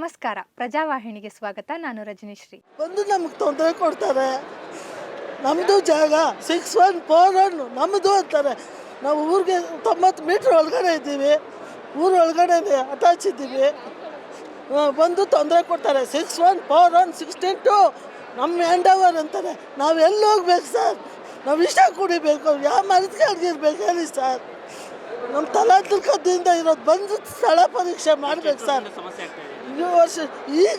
ನಮಸ್ಕಾರ. ಪ್ರಜಾವಾಹಿನಿಗೆ ಸ್ವಾಗತ. ನಾನು ರಜನಿಶ್ರೀ. ಬಂದು ನಮಗೆ ತೊಂದರೆ ಕೊಡ್ತಾರೆ. ನಮ್ಮದು ಜಾಗ ಸಿಕ್ಸ್ ಒನ್ ಫೋರ್ ಒನ್ ನಮ್ಮದು ಅಂತಾರೆ. ನಾವು ಊರಿಗೆ ತೊಂಬತ್ತು ಮೀಟ್ರ್ ಒಳಗಡೆ ಇದ್ದೀವಿ. ಊರ ಒಳಗಡೆ ಅಟ್ಯಾಚ್ ಇದ್ದೀವಿ. ಬಂದು ತೊಂದರೆ ಕೊಡ್ತಾರೆ. Six one four one sixteen two ನಮ್ಮ ಹ್ಯಾಂಡ್ ಓವರ್ ಅಂತಾರೆ. ನಾವು ಎಲ್ಲಿ ಹೋಗ್ಬೇಕು ಸರ್ ನಾವು ಇಷ್ಟ ಕುಡಿಬೇಕು. ಯಾವ ಮರದಕ್ಕೆ ಅಡ್ಗಿರ್ಬೇಕು ಹೇಳಿ ಸರ್ ನಮ್ಮ ತಲಾಂತರ್ಕದಿಂದ ಇರೋದು ಬಂದು ಸ್ಥಳ ಪರೀಕ್ಷೆ ಮಾಡ್ಬೇಕು ಸರ್ ವರ್ಷ ಈಗ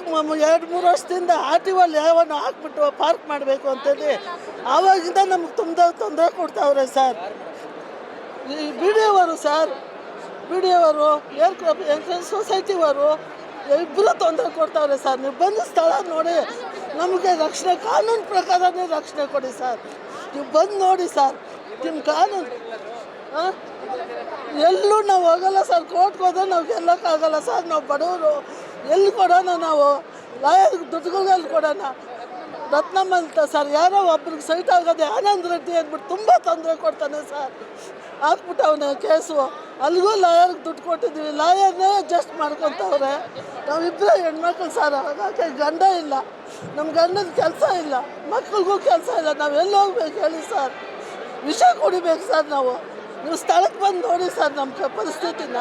ಎರಡು ಮೂರು ವರ್ಷದಿಂದ ಟಿ ಒಲ್ ಹಾಕ್ಬಿಟ್ಟು ಪಾರ್ಕ್ ಮಾಡಬೇಕು ಅಂತೇಳಿ ಆವಾಗಿಂದ ನಮ್ಗೆ ತುಂಬ ತೊಂದರೆ ಕೊಡ್ತಾವ್ರೆ ಸರ್. ಈ ಬಿ ಡಿ ಅವರು ಸರ್ ಬಿ ಡಿ ಅವರು ಏರ್ ಎಂಟ್ರೆನ್ಸ್ ಸೊಸೈಟಿಯವರು ಇಬ್ಬರು ತೊಂದರೆ ಕೊಡ್ತಾವ್ರೆ ಸರ್. ನೀವು ಬಂದ ಸ್ಥಳ ನೋಡಿ, ನಮಗೆ ರಕ್ಷಣೆ, ಕಾನೂನು ಪ್ರಕಾರನೇ ರಕ್ಷಣೆ ಕೊಡಿ ಸರ್. ನೀವು ಬಂದು ನೋಡಿ ಸರ್, ನಿಮ್ಮ ಕಾನೂನು ಹಾಂ ಎಲ್ಲೂ ನಾವು ಹೋಗಲ್ಲ ಸರ್. ಕೋರ್ಟ್ಗೆ ಹೋದ್ರೆ ನಾವು ಗೆಲ್ಲಕ್ಕಾಗಲ್ಲ ಸರ್. ನಾವು ಬಡವರು ಎಲ್ಲಿ ಕೊಡೋಣ ನಾವು? ಲಾಯರ್ ದುಡ್ಡುಗಳಿಗೆ ಎಲ್ಲಿ ಕೊಡೋಣ? ರತ್ನಮ್ಮ ಅಂತ ಸರ್, ಯಾರೋ ಒಬ್ರಿಗೆ ಸೈಟ್ ಆಗೋದೆ ಆನಂದ್ ರೆಡ್ಡಿ ಅಂದ್ಬಿಟ್ಟು ತುಂಬ ತೊಂದರೆ ಕೊಡ್ತಾನೆ ಸರ್. ಹಾಕ್ಬಿಟ್ಟವನೆ ಕೇಸು. ಅಲ್ಲಿಗೂ ಲಾಯರ್ಗೆ ದುಡ್ಡು ಕೊಟ್ಟಿದ್ದೀವಿ. ಲಾಯರ್ನೇ ಅಡ್ಜಸ್ಟ್ ಮಾಡ್ಕೊತವ್ರೆ. ನಾವಿಬ್ಬರೇ ಹೆಣ್ಮಕ್ಳು ಸರ್, ಹಾಗಾಗಿ ಗಂಡ ಇಲ್ಲ. ನಮ್ಮ ಗಂಡನ ಕೆಲಸ ಇಲ್ಲ. ಮಕ್ಳಿಗೂ ಕೆಲಸ ಇಲ್ಲ. ನಾವು ಎಲ್ಲಿ ಹೋಗ್ಬೇಕು ಹೇಳಿ ಸರ್? ವಿಷ ಕುಡಿಬೇಕು ಸರ್ ನಾವು. ನೀವು ಸ್ಥಳಕ್ಕೆ ಬಂದು ನೋಡಿ ಸರ್ ನಮ್ಮ ಪರಿಸ್ಥಿತಿನ.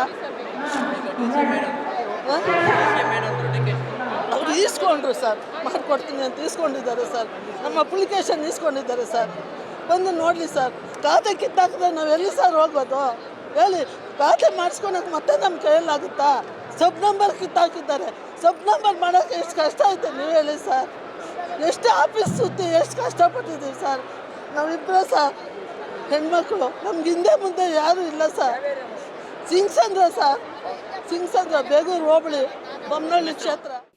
ಅವ್ರು ಈಸ್ಕೊಂಡ್ರು ಸರ್. ಮಾಡಿಕೊಡ್ತೀನಿ ಅಂತ ಇಸ್ಕೊಂಡಿದ್ದಾರೆ ಸರ್. ನಮ್ಮ ಅಪ್ಲಿಕೇಶನ್ ಇಸ್ಕೊಂಡಿದ್ದಾರೆ ಸರ್. ಬಂದು ನೋಡಲಿ ಸರ್. ಖಾತೆ ಕಿತ್ತಾಕಿದ್ರೆ ನಾವು ಎಲ್ಲಿ ಸರ್ ಹೋಗ್ಬೋದು? ಹೇಳಿ. ಖಾತೆ ಮಾಡಿಸ್ಕೊಳಕ್ಕೆ ಮತ್ತೆ ನಮ್ಮ ಕೈಯಲ್ಲಾಗುತ್ತಾ ಸಬ್ ನಂಬರ್ ಕಿತ್ತಾಕಿದ್ದಾರೆ. ಸಬ್ ನಂಬರ್ ಮಾಡೋಕ್ಕೆ ಎಷ್ಟು ಕಷ್ಟ ಆಯಿತು ನೀವು ಹೇಳಿ ಸರ್. ಎಷ್ಟು ಆಫೀಸ್ ಸುತ್ತಿ ಎಷ್ಟು ಕಷ್ಟಪಟ್ಟಿದ್ದೀವಿ ಸರ್. ನಾವಿಬ್ಬರೇ ಸರ್. ಹೆಣ್ಮಕ್ಳು. ನಮ್ಗೆ ಹಿಂದೆ ಮುಂದೆ ಯಾರೂ ಇಲ್ಲ ಸರ್. ಸಿಂಗ್ಸಂದ್ರ ಸರ್. ಸಿಂಗ್ಸಂದ್ರ, ಬೇಗೂರು ಹೋಬಳಿ ಬೊಮ್ಮನಹಳ್ಳಿ ಕ್ಷೇತ್ರ.